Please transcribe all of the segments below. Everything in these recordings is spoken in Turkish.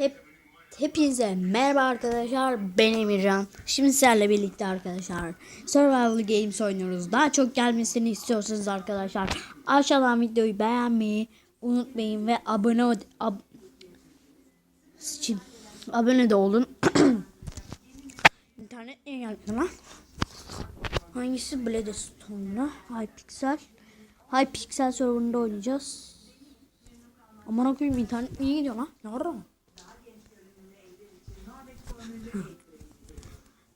Hep hepinize merhaba arkadaşlar. Ben Emircan. Şimdi sizlerle birlikte arkadaşlar Survival Games oynuyoruz. Daha çok gelmesini istiyorsanız arkadaşlar aşağıdan videoyu beğenmeyi unutmayın ve abone ab Sıçayım. abone de olun. İnternet niye geldi lan? Hangisi Bladestone'la? Hypixel. Hypixel serverında oynayacağız. Aman koyayım internet niye gidiyor lan? Yardım.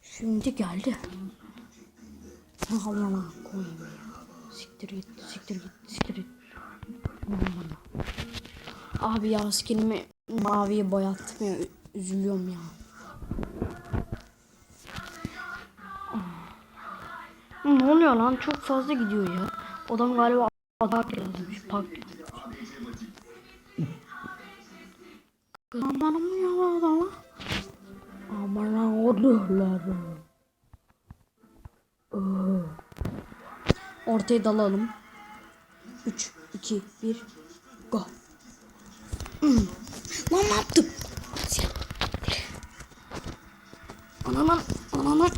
Şimdi geldi. Allah'ına koyayım ya. Siktir git, siktir git, siktir git. Abi ya skinimi maviye boyattım ya. Üzülüyorum ya. Ne oluyor lan? Çok fazla gidiyor ya. Adam galiba park yazmış. Park Amanım ya adama. Aman oğullarım. Ortaya dalalım. 3, 2, 1, go. Lan ne yaptım? Ananı, ananı.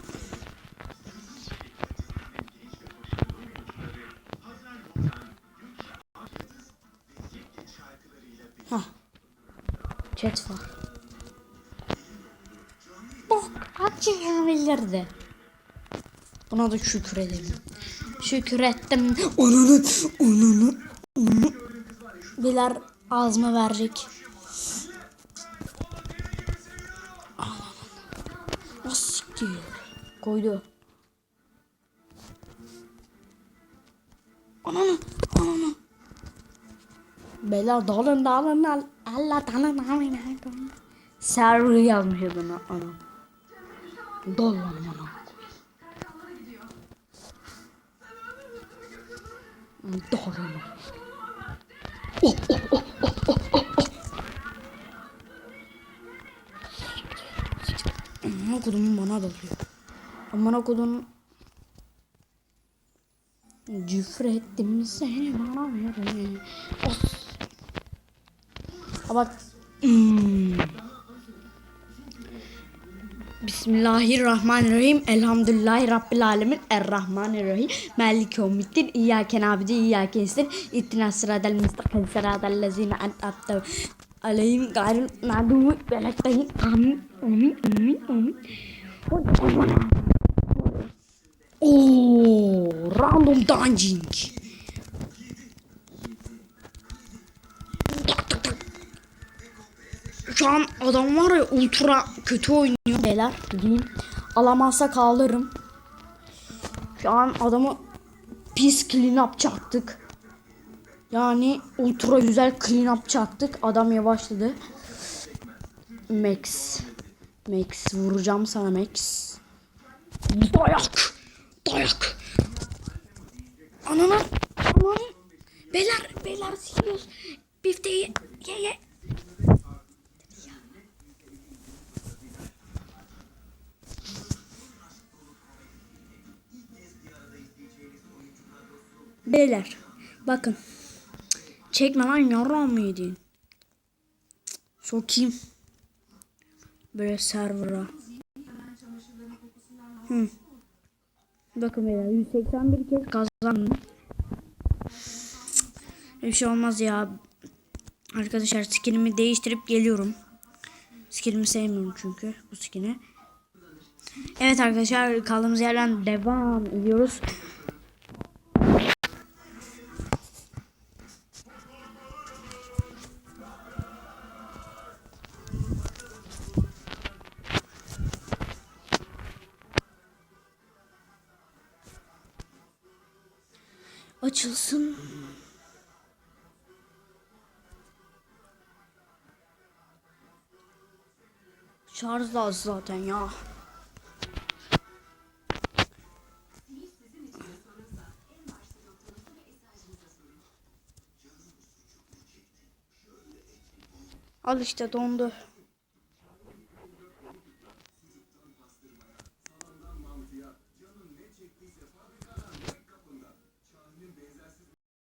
Hah. Chat var. Bok açılabilirdi. Buna da şükür edelim. Şükür ettim. Onunu, onunu, onu. Biler ağzıma verecek. Nasıl siktir? Koydu. Ananı, ananı. Beyler dağılın dağılın al. Allah tanın amin. Server yazmış adına anam. Dol lan anam. Doğru. Oh, oh, oh, oh, oh, oh, oh. Aman kodumun bana dalıyor. Aman kodum Cüfrettim seni bana. Of. Bak. Hmm. Bismillahirrahmanirrahim. Elhamdülillahi Rabbil alemin. Errahmanirrahim. Malik yevmiddin. İyyâke nâbide, iyyâke nestaîn. İhdinas sıratal mustakim. Sıratal lezîne en'amte aleyhim gayril mağdubi veleddeyhin. Amin. Amin. Amin. Amin. Oo, random dungeon. Şu an adam var ya ultra kötü oynuyor beyler. Diyeyim. Alamazsak ağlarım. Şu an adamı pis clean up çaktık. Yani ultra güzel clean up çaktık. Adam yavaşladı. Max. Max vuracağım sana Max. Dayak. Dayak. Ananı. Ananı. Beyler. Beyler siliyoruz. Bifteyi ye ye. Beyler. Bakın. Çekme lan yarram mı? Sokayım. Böyle server'a. Hı. Bakın beyler 181 kez kazandım. Bir şey olmaz ya. Arkadaşlar skinimi değiştirip geliyorum. Skinimi sevmiyorum çünkü bu skini. Evet arkadaşlar kaldığımız yerden devam ediyoruz. Açılsın. Şarj da az zaten ya. Al işte dondu.